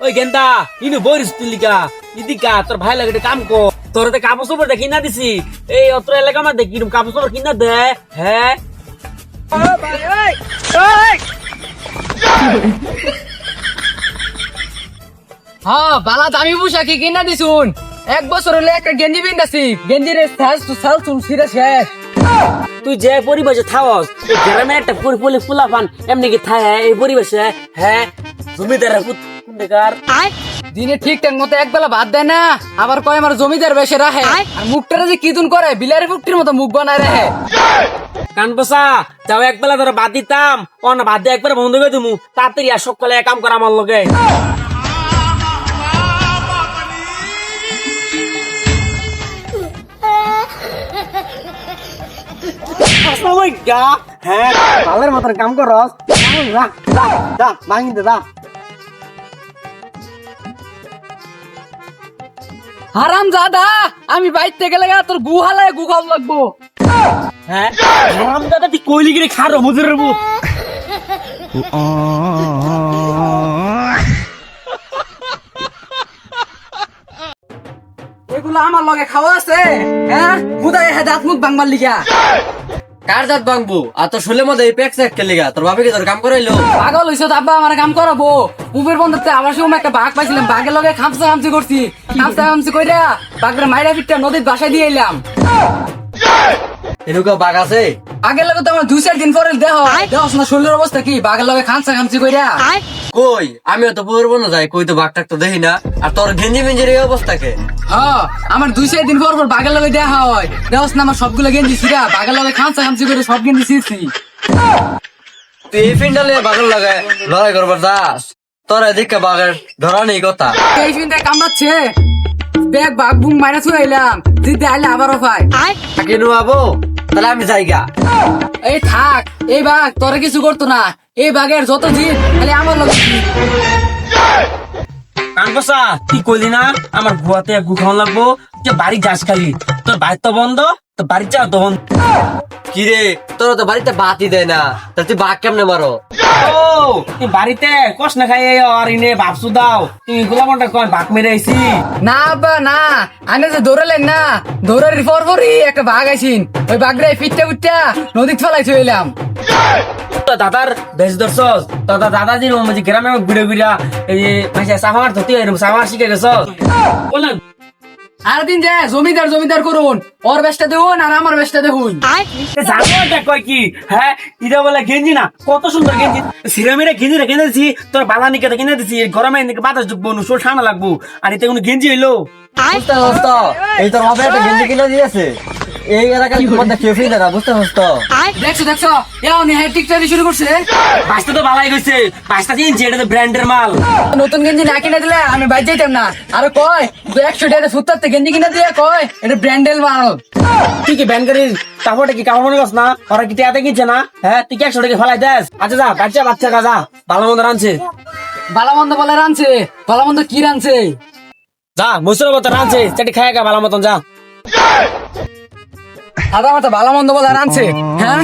ওই গেন্দা ইনু বরিস তুলিকা ইদিকা তোর ভাই লাগে কাম কর। তোর তো কাপড় চোপড় দেখি না দিছি। এই অত্র এলাকা মধ্যে কিরম কাপড় চোপড় কিনা দে হ্যাঁ? হ্যাঁ বালা দামি পোশাকি কিনা দিছুন। এক বছর হলে একটা গেঞ্জি পিন্দাছি গেঞ্জির সাজ সাল চুল ছিঁড়ে শেষ। তুই যে পরিবেশে থাকস গ্রামে একটা পুরি ফুলা পান এমনি কি থাকে এই পরিবেশে হ্যাঁ? জমিদার বেকার। দিনে ঠিকঠাক মতো এক বেলা ভাত দেয় না আবার কয় আমার জমিদার বেশে রাখে। আর মুখটারে যে কিতুন করে বিলারি মুখটির মতো মুখ বানায় রাখে। কান বসা যাও একবেলা ধরে বাদ দিতাম। ও না বাদ দিয়ে একবার বন্ধ করে দিমু। তাড়াতাড়ি আর সকালে কাম করা আমার লগে। হ্যাঁ ভালের মতন কাম করস। যা যা যা ভাঙি দে যা। হারাম দাদা আমি বাইতে গেলে গা তোর গুহালে গু খাওয়া লাগবো। হ্যাঁ? হারাম দাদা তুই কইলি গিরে খারো মুজুরের বুত এগুলো আমার লগে খাওয়া আছে হ্যাঁ? বুদায় হ্যাঁ দাঁত মুখ বাংবার লিগা। কার জাত ভাঙবো? আর তোর শুলে মধ্যে এই প্যাক স্যাক খেলে গা তোর বাবাকে তোর কাম করাইলো? পাগল হইছো আব্বা আমার কাম করাবো। উপের বন্ধুতে আমার সময় একটা বাঘ পাইছিলাম বাঘের লগে খামসা খামসি করছি। খামসা খামসি কইরা বাঘের মাইরা পিটটা নদীর বাসায় দিয়ে এলাম। এরকম বাঘ আছে? বাঘের লগে তো আমার দুই চার দিন পরে দেহ। দেহ না শরীরের অবস্থা কি? বাঘের লগে খামসা খামসি কইরা। কই? আমিও তো পড়ব না যাই কই তো বাঘ টাক তো দেখি না। আর তোর গেঞ্জি মেঞ্জির এই অবস্থা কে? হ্যাঁ আমার দুই চার দিন পর পর বাঘের লগে দেখা হয়। দেহস না আমার সবগুলো গেঞ্জি ছিড়া। বাঘের লগে খামসা খামসি করে সব গেঞ্জি ছিড়ছি। তুই এই ফিন্ডালে বাঘের লাগে লড়াই করবার যাস। তোর এদিকে বাঘের ধরা নেই কথা। এই চিন্তায় কামড়াচ্ছে। ব্যাগ বাঘ বুম মাইনা ছুড়াইলাম জিতে আইলে আবারও পাই তাকে নুয়াবো তাহলে আমি যাইগা এই থাক এই বাঘ তোরা কিছু করতো না। এই বাঘের যত জীব খালি আমার লগে জিত। তুই কইলি না? আমার গুয়াতে গু খাওয়া লাগবো। যে বাড়ি যাস খালি? তোর বাড়ি তো বন্ধ তো বাড়ি যাও তো বন্ধ। কিরে তোর তো বাড়িতে বাতি দেয় না। তা তুই বাঘ কেমনে মারো? ও তুই বাড়িতে কষ না খাই আর ইনে ভাবসু দাও। তুমি গোলামটা কয় বাঘ মেরে আইছি? না বা না। আনে যে দৌড়ালেন না দৌড়ার পর পরই একটা বাঘ আইছিন ওই বাঘরে পিঠটা উঠটা নদীত ফেলাই থইলাম তো দাদার বেশ দর্শক তো দাদা দাদাজির মাঝে গ্রামে ঘুরে ঘুরে এই সামার ধরতে সামার শিখে গেছ বললেন আর দিন যে জমিদার জমিদার করুন ওর বেশটা দেখুন আর আমার বেশটা দেখুন। কয় কি? হ্যাঁ ইটা বলে গেঞ্জি না কত সুন্দর গেঞ্জি। সিরামিরা গেঞ্জি রে কিনে দিছি তোর বালানিকে কিনে দিছি গরমে এদিকে বাতাস ঢুকবো নু শোর ঠান্ডা লাগবো আর এতে কোনো গেঞ্জি হইল? এই তোর বাপে একটা গেঞ্জি কিনে দিয়েছে। এই এলাকার মধ্যে কেউ ফিরে না বুঝতে পারছ তো? দেখছ দেখছ? এও নিহাই টিকটারি শুরু করছে। বাসটা তো ভালাই গেছে। বাসটা কিনছি এটা তো ব্র্যান্ডের মাল। নতুন গেঞ্জি না কিনে দিলে আমি বাইর যাইতাম না। আর কয় দু একশো টাকা ফুটতে গেঞ্জি কিনে দিয়ে কয় এটা ব্র্যান্ডেল মাল। তুই কি ব্যান করিস? কি কামড় মনে করছ না? ওরা কি টিয়াতে কিনছে না? হ্যাঁ তুই কি একশো টাকা ফেলাই দেস? আচ্ছা যা বাচ্চা বাচ্চা কাজা ভালো মন্দ রানছে ভালামন্দ বলে রানছে ভালামন্দ কি রানছে যা মুসুর মতো রানছে চাটি খায় গা ভালো মতন যা। সাদা মাথা ভালামন্দ বলে রানছে হ্যাঁ?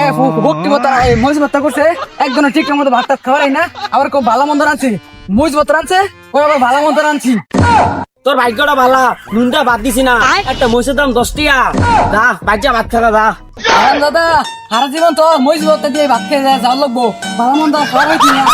এ ভক্তি মতো মহিষ ভত্তা করছে। একজনের ঠিক মতো ভাত টাত খাওয়াই না আবার কেউ ভালামন্দ রানছে মহিষ ভত্তা রানছে ওই আবার ভালামন্দ রানছি তোর ভাগ্যটা ভালা নুনটা বাদ দিছি না। একটা মহিষের দাম দশ টিয়া। যা বাচ্চা ভাত খাওয়া আরাম দাদা সারা জীবন তো মহিষ ভত্তা দিয়ে ভাত খেয়ে যাওয়া লাগবো। ভালামন্দ খাওয়াই কি না